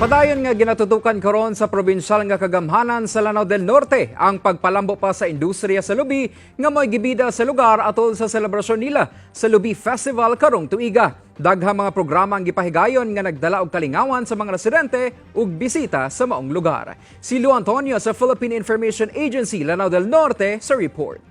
Padayon nga ginatutukan karon sa probinsyal nga kagamhanan sa Lanao del Norte ang pagpalambo pa sa industriya sa lubi nga mo'y gibida sa lugar atol sa selebrasyon nila sa Lubi Festival karong tuiga. Daghang mga programa ang gipahigayon nga nagdala og kalingawan sa mga residente ug bisita sa maong lugar. Si Lu Antonio sa Philippine Information Agency Lanao del Norte sa report.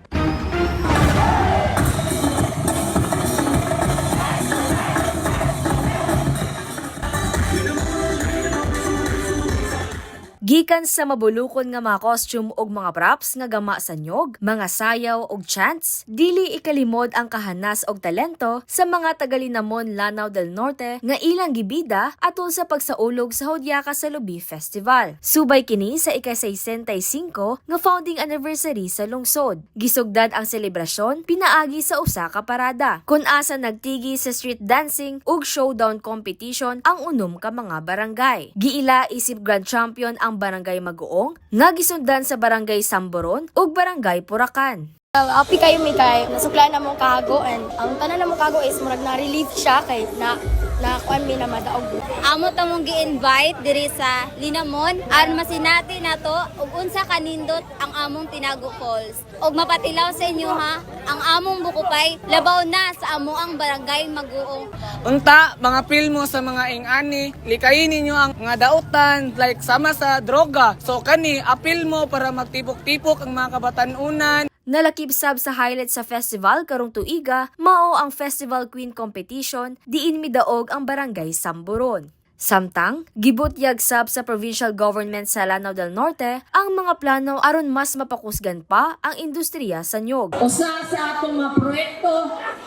Gikan sa mabulukon nga mga costume ug mga props nga gama sa nyog, mga sayaw ug chants, dili ikalimod ang kahanas ug talento sa mga tagalinamon Lanao del Norte nga ilang gibida atol sa pagsaulog sa Hodyaka sa Lubi Festival. Subay kini sa ika-65 nga founding anniversary sa lungsod. Gisugdad ang selebrasyon pinaagi sa usa ka parada. Kun asa nagtigi sa street dancing ug showdown competition ang unom ka mga barangay. Giila isip grand champion ang barangay Maguong nga gisundan sa barangay Samboron ug barangay Purakan. Uh, api kayo may kay nasuklan na mong kago and ang tanan na mong kago is murag na relief siya kay na na kuan mi na madaog Amo ta mong gi-invite diri sa Linamon aron masinati nato ug unsa kanindot ang among Tinago Falls. Og mapatilaw sa inyo ha, ang among bukupay labaw na sa amo ang barangay Maguong. Unta, mga pilmo sa mga ingani, likayin ninyo ang mga dautan, like sama sa droga. So kani, apil mo para magtipok-tipok ang mga kabatanunan, Nalakip sab sa highlight sa festival karong tuiga, mao ang Festival Queen Competition, diin midaog ang barangay Samburon. Samtang, gibutyag sab sa provincial government sa Lanao del Norte ang mga plano aron mas mapakusgan pa ang industriya sa nyog. Usa sa atong mga proyekto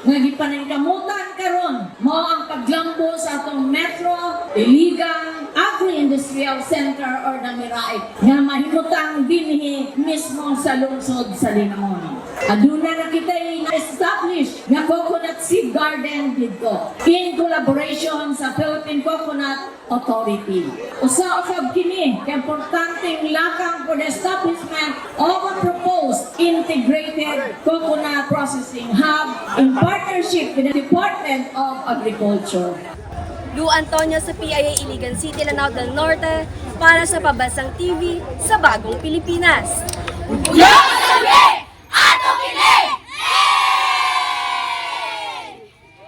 nga gipaningkamutan karon mao ang paglambo sa atong Metro Iligan Agri-Industrial Center or Damirai nga mahimutang dinhi mismo sa lungsod sa Linamon. Aduna na kita na-establish nga coconut seed garden dito in collaboration sa Philippine Coconut Authority. Usa usab kini kay importanteng lakang for the establishment of a proposed integrated coconut processing hub in partnership with the Department of Agriculture. Lu Antonio sa PIA Iligan City, Lanao del Norte para sa Pabasang TV sa Bagong Pilipinas. Yes!